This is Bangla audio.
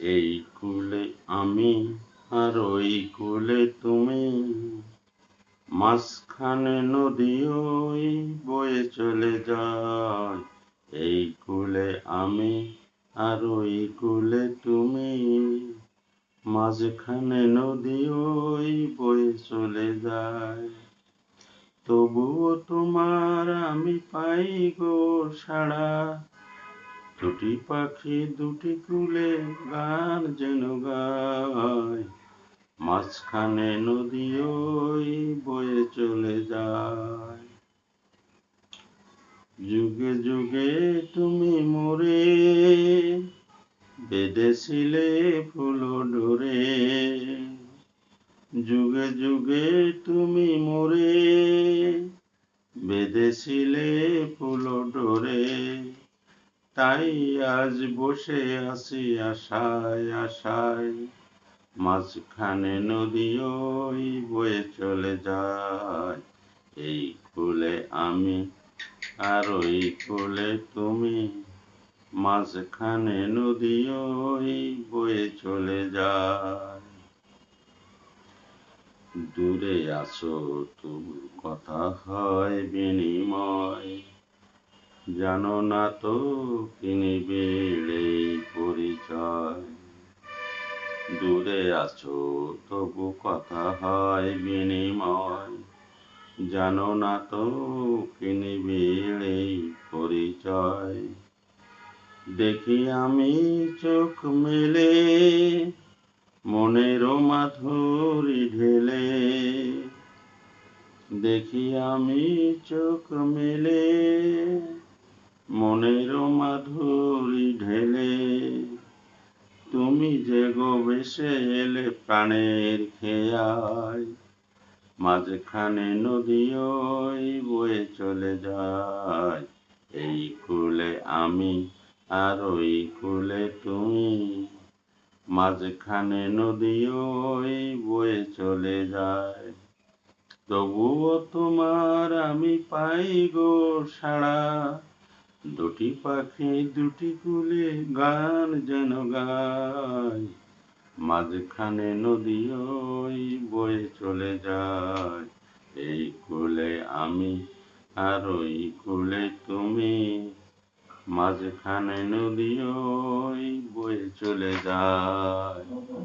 এই কুলে আমি আর ওই কুলে তুমি। মাঝখানে নদী ওই বয়ে চলে যায়। এই কুলে আমি আর ওই কুলে তুমি। মাঝখানে নদী ওই বয়ে চলে যায়। তবুও তোমার আমি পাই গো সাড়া। দুটি পাখি দুটি কুলে গান যেন গায়। মাঝখানে নদী ওই বয়ে চলে যায়। যুগে যুগে তুমি মোরে বেঁধেছিলে ফুল ডোরে। যুগে যুগে তুমি মোরে বেঁধেছিলে ফুল ডোরে। তাই আজ বসে আছি আশায় আশায়। মাঝখানে নদী ওই বয়ে চলে যায়। এই কুলে আমি আর ওই কুলে তুমি। মাঝখানে নদী ওই বয়ে চলে যায়। দূরে আসো তবু কথা হয় বিনিময়। জানো না তো কিনিবে এই পরিচয়। দূরে আছো, তবু কথা হয় বিনিময়। জানো না তো কিনিবে এই পরিচয়। দেখি আমি চোখ মেলে, মনের মাধুরী ঢেলে। দেখি আমি চোখ মেলে মনের মাধুরী ঢেলে। তুমি যে গো বেসে এলে প্রাণের খেয়ায় মাঝখানে নদী ওই বয়ে চলে যায়। এই কুলে আমি আর ওই কুলে তুমি, মাঝখানে নদী ওই বয়ে চলে যায়। তবুও তোমার আমি পাই গো সাড়া দুটি পাখি দুটি কুলে গান যেন গায়। মাঝখানে নদী ওই বয়ে চলে যায়। এই কুলে আমি আর ওই কুলে তুমি। মাঝখানে নদী ওই বয়ে চলে যায়।